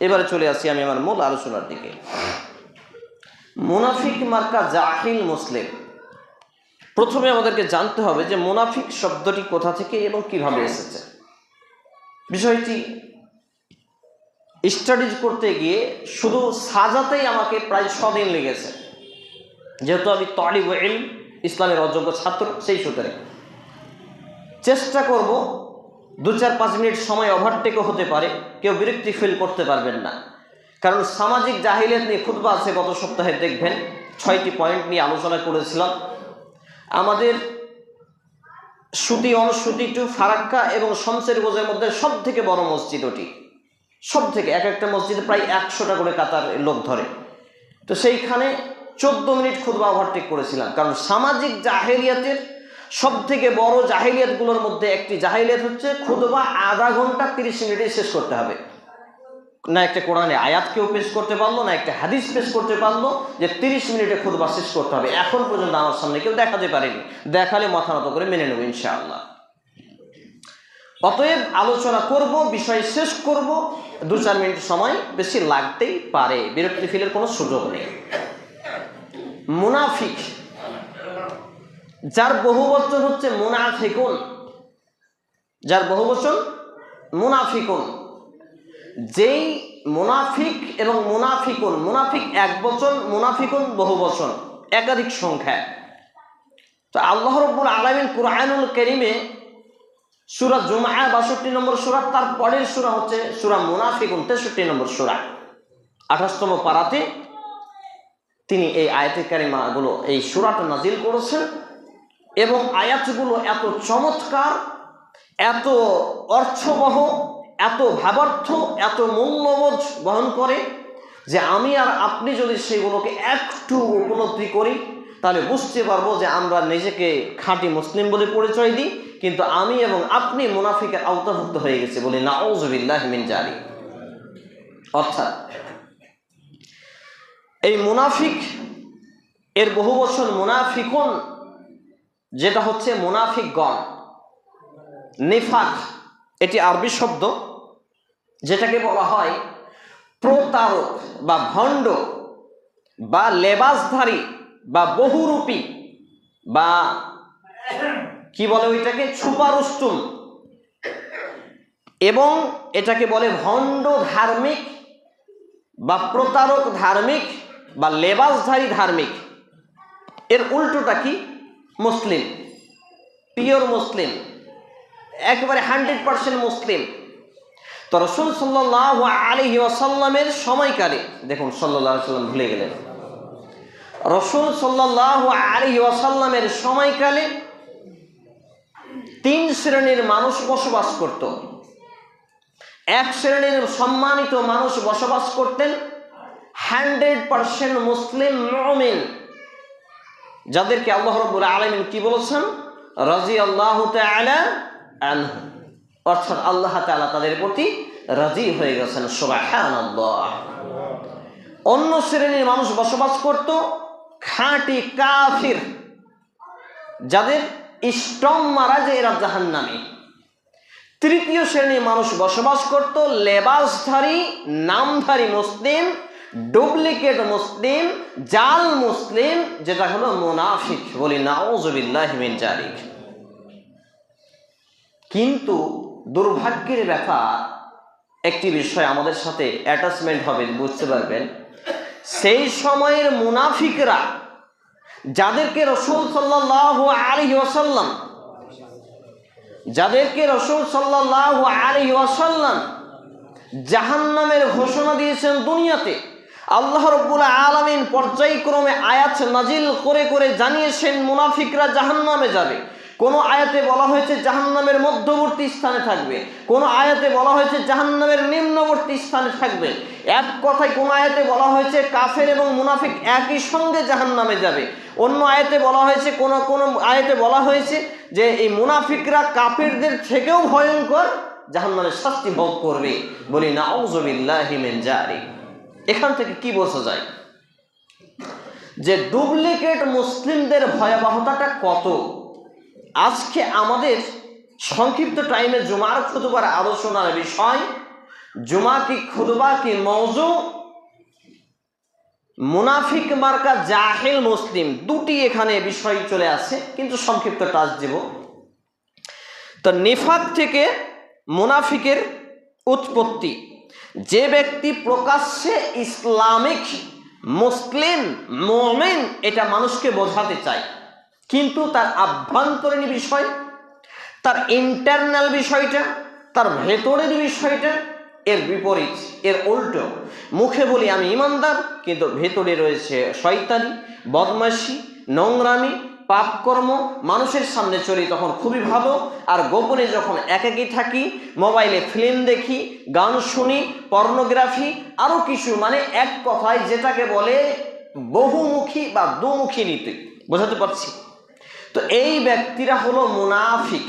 এবারে চলে আসি আমি আমার মূল আলোচনার দিকে। মুনাফিক মার্কা জাহিল মুসলিম। প্রথমে আমাদেরকে জানতে হবে যে মুনাফিক শব্দটি কোথা থেকে এবং কীভাবে এসেছে। বিষয়টি স্টাডিজ করতে গিয়ে শুধু সাজাতেই আমাকে প্রায় ছদিন লেগেছে। যেহেতু আমি তলিব ইসলামের অযোগ্য ছাত্র, সেই সূত্রে। চেষ্টা করব দু চার পাঁচ মিনিট সময় ওভারটেকও হতে পারে, কেউ বিরক্তি ফিল করতে পারবেন না। কারণ সামাজিক জাহিলিয়াত নিয়ে খুতবা আছে গত সপ্তাহে, দেখবেন ছয়টি পয়েন্ট নিয়ে আলোচনা করেছিলাম। আমাদের শ্রুতি, অনুশ্রুতি টু ফারাক্কা এবং শমসের গোজের মধ্যে সব থেকে বড় মসজিদ ওটি। সব থেকে এক একটা মসজিদে প্রায় একশোটা করে কাতার লোক ধরে। তো সেইখানে চোদ্দ মিনিট খুদবা ওভারটেক করেছিলাম। কারণ সামাজিক জাহেলিয়াতের সব থেকে বড় জাহেলিয়াতগুলোর মধ্যে একটি জাহেলিয়াত হচ্ছে খুদবা আধা ঘণ্টা তিরিশ মিনিটে শেষ করতে হবে। না একটা কোরআনে আয়াত কেউ পেশ করতে পারল, না একটা হাদিস পেশ করতে পারল যে তিরিশ মিনিটে খুদবা শেষ করতে হবে। এখন পর্যন্ত আমার সামনে কেউ দেখাতে পারেনি। দেখালে মাথা নত করে মেনে নেব ইনশাআল্লাহ। অতএব আলোচনা করব, বিষয় শেষ করব। দু চার মিনিট সময় বেশি লাগতেই পারে। বিরক্তি ফিলের কোনো সুযোগ নেই। মুনাফিক যার বহু বচন হচ্ছে মুনাফিকুন। যার বহু বচন? মুনাফিকুন। যেই মুনাফিক এবং মুনাফিকুন, মুনাফিক এক বচন, মুনাফিকুন বহু বচন, একাধিক সংখ্যা। তো আল্লাহ রব্বুল আলমিন কুরআনুল করিমে সুরা জুমা বাষট্টি নম্বর সুরা, তার পরের সুরা হচ্ছে সুরা মুনাফিকুন, তেষট্টি নম্বর সুরা। আঠাশতম পারাতে তিনি এই আয়াতে কারিমাগুলো, এই সুরাটা নাজিল করেছেন। এবং আয়াতগুলো এত চমৎকার, এত অর্থবহ, এত ভাবার্থ, এত মূল্যবোধ বহন করে যে আমি আর আপনি যদি সেগুলোকে একটু উপলব্ধি করি, তাহলে বুঝতে পারব যে আমরা নিজেকে খাঁটি মুসলিম বলে পরিচয় দিই, কিন্তু আমি এবং আপনি মুনাফিকের আওতাভুক্ত হয়ে গেছে বলি নাউজবিল্লাহ মিন জারি অর্থাৎ এই মুনাফিক, এর বহু বছর মুনাফিকুন যেটা হচ্ছে মুনাফিকগণ। নিফাক, এটি আরবি শব্দ, যেটাকে বলা হয় প্রতারক বা ভণ্ড বা লেবাসধারী বা বহুরূপী বা কি বলে ওইটাকে? ছুপারুষ্টুম এবং এটাকে বলে ভণ্ড ধার্মিক বা প্রতারক ধার্মিক বা লেবাসধারী ধার্মিক। এর উল্টোটা কি? মুসলিম পিওর মুসলিম, একেবারে হান্ড্রেড পার্সেন্ট মুসলিম। তো রসুল সাল্লাহ আলহি ওয়াসাল্লামের সময়কালে, দেখুন সাল্লাহ সাল্লাম ভুলে গেলেন। রসুল সাল্লাহ আলহি ওয়াসাল্লামের সময়কালে তিন শ্রেণির মানুষ বসবাস করত। এক শ্রেণির সম্মানিত মানুষ বসবাস করতেন। হান্ড্রেড পার্সেন্ট মুসলিম মমিন। যাদেরকে আল্লাহ রব্বুল আলমিন কি বলেছেন? রাজি আল্লাহ অর্থাৎ আল্লাহ তালা তাদের প্রতি রাজি হয়ে গেছেন অন্য শ্রেণির মানুষ বসবাস করত খাঁটি কাফির, যাদের স্টম মারা যে এরা জাহান নামে তৃতীয় শ্রেণির মানুষ বসবাস করত লেবাসধারী, নামধারী মুসলিম ডুপ্লিকেট মুসলিম, জাল মুসলিম, যেটা হলো মুনাফিক বলি নাওজবিল্লাহ মিন জারিক কিন্তু দুর্ভাগ্যের ব্যাপার, একটি বিষয় আমাদের সাথে অ্যাটাচমেন্ট হবে, বুঝতে পারবেন। সেই সময়ের মুনাফিকরা, যাদেরকে রসুল সাল্লাহ আলহি ওয়াসাল্লাম, যাদেরকে রসুল সাল্লাহ আলহি ওয়াসাল্লাম জাহান্নামের ঘোষণা দিয়েছেন দুনিয়াতে আল্লাহ রব্বুল আলমিন পর্যায়ক্রমে আয়াত নাজিল করে করে জানিয়েছেন, মুনাফিকরা জাহান্নামে যাবে। কোনো আয়াতে বলা হয়েছে জাহান্নামের মধ্যবর্তী স্থানে থাকবে। কোনো আয়াতে বলা হয়েছে জাহান্নামের নিম্নবর্তী স্থানে থাকবে। এক কথায় কোনো আয়াতে বলা হয়েছে কাফের এবং মুনাফিক একই সঙ্গে জাহান্নামে যাবে। অন্য আয়াতে বলা হয়েছে কোনো কোনো আয়াতে বলা হয়েছে যে এই মুনাফিকরা কাফেরদের থেকেও ভয়ঙ্কর জাহান্নামের শাস্তি ভোগ করবে। বলি না নাউজবিল্লাহিমেন জারি এখান থেকে কি বোঝা যায় যে ডুপ্লিকেট মুসলিমদের ভয়াবহতাটা কত? আজকে আমাদের সংক্ষিপ্ত টাইমে জুমার খুদবার আলোচনার বিষয়, জুমা কি খুদবা কি মৌজু মুনাফিক মার্কা জাহেল মুসলিম, দুটি এখানে বিষয় চলে আসে কিন্তু সংক্ষিপ্ত টাচ দিব। তো নিফাক থেকে মুনাফিকের উৎপত্তি যে ব্যক্তি প্রকাশ্যে ইসলামিক, মুসলিম, মোমেন, এটা মানুষকে বোঝাতে চায়। কিন্তু তার আভ্যন্তরীণ বিষয়, তার ইন্টারনাল বিষয়টা, তার ভেতরের বিষয়টা এর বিপরীত, এর উল্টো। মুখে বলি আমি ইমানদার, কিন্তু ভেতরে রয়েছে শয়তানি, বদমাশি, নোংরামি পাপ কর্ম মানুষের সামনে চলি তখন খুবই ভালো। আর গোপনে যখন একাকি থাকি, মোবাইলে ফিল্ম দেখি, গান শুনি, পর্নোগ্রাফি আরও কিছু মানে এক কথায় যেটাকে বলে বহুমুখী বা দুমুখী নীতি। বোঝাতে পারছি? তো এই ব্যক্তিরা হলো মুনাফিক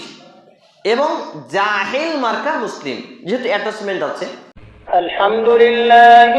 এবং জাহেল মার্কা মুসলিম। যেহেতু অ্যাটাচমেন্ট আছে। আলহামদুলিল্লাহ